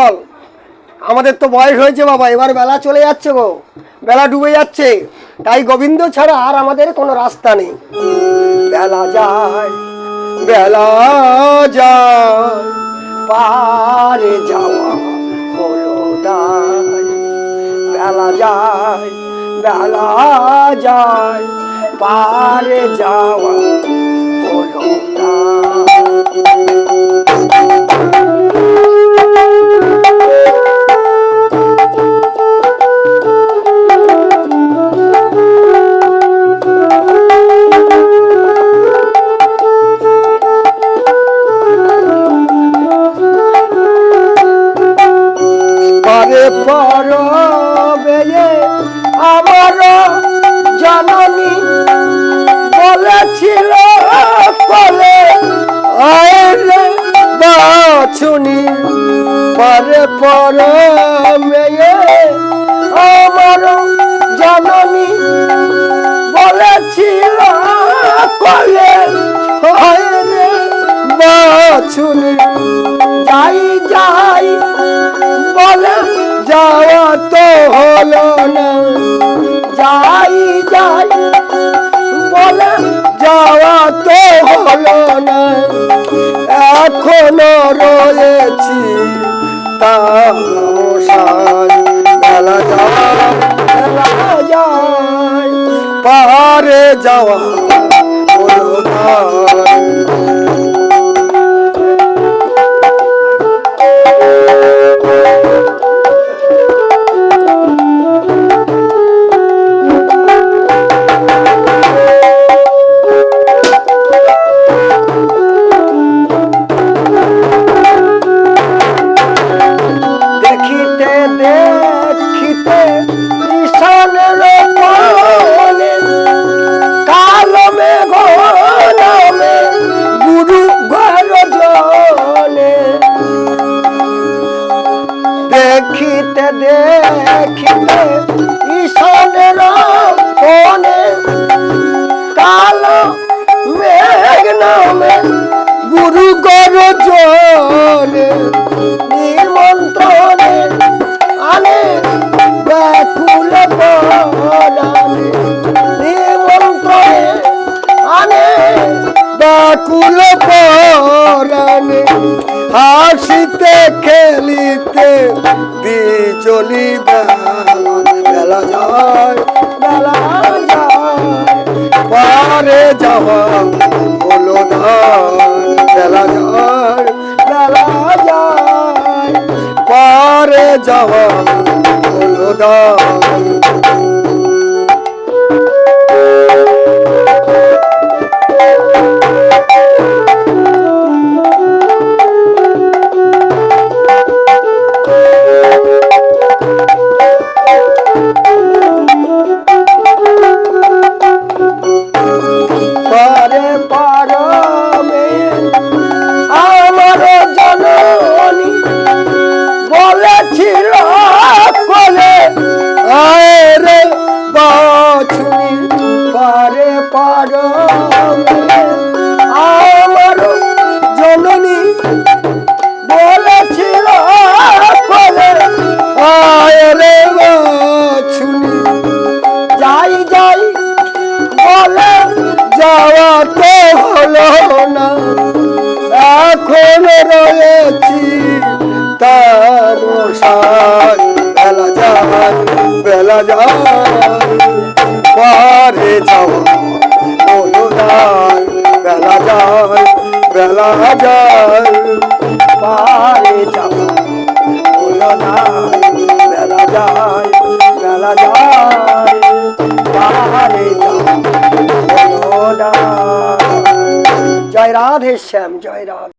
চল আমাদের তো বয়স হয়েছে বাবা, এবার বেলা চলে যাচ্ছে গো। বেলা ডুবে যাচ্ছে। তাই গোবিন্দ ছাড়া আর আমাদের কোনো রাস্তা নেই। বেলা যায় বেলা যায় পারে যাওয়া বেলা যায় বেলা যায় পারে যাওয়া পরবে আমার জননী বলেছিল, কলে আয়রে বাছুনি, পারে পরবে আমার জননী বলেছিল, কলে আয়রে বাছুনি, যাই যাই যাওয়া তো হলো না। যাই যাই, বলে যাওয়া তো হলো না। এখনও রয়েছি বেলা যায় বেলা যায় পারে যাওয়া দেখিতে ঈশানের কোণে কাল মেঘ নামে গুরু গর জনে নিমন্ত্রণে আনে ব্যাকুল বনানে নিমন্ত্রণে আনে ব্যাকুল পরাণে হাসিতে খেলিতে বিজলি বেলা বেলা যায় বেলা যায়। পারে যাওয়া হলো বেলা যায় বেলা যায়। পারে যাওয়া হলো পারে আমার জননী বলেছিল কলে আরে বাছুনি যাই যাই বলে যাওয়া তো হলো না এখন রয়েছি তার সার বেলা যায় বেলা যায় পারে যাওয়া বেলা যায় পারে যাওয়া হলো না বেলা বেলা জয় রাধে শ্যাম জয় রাধে।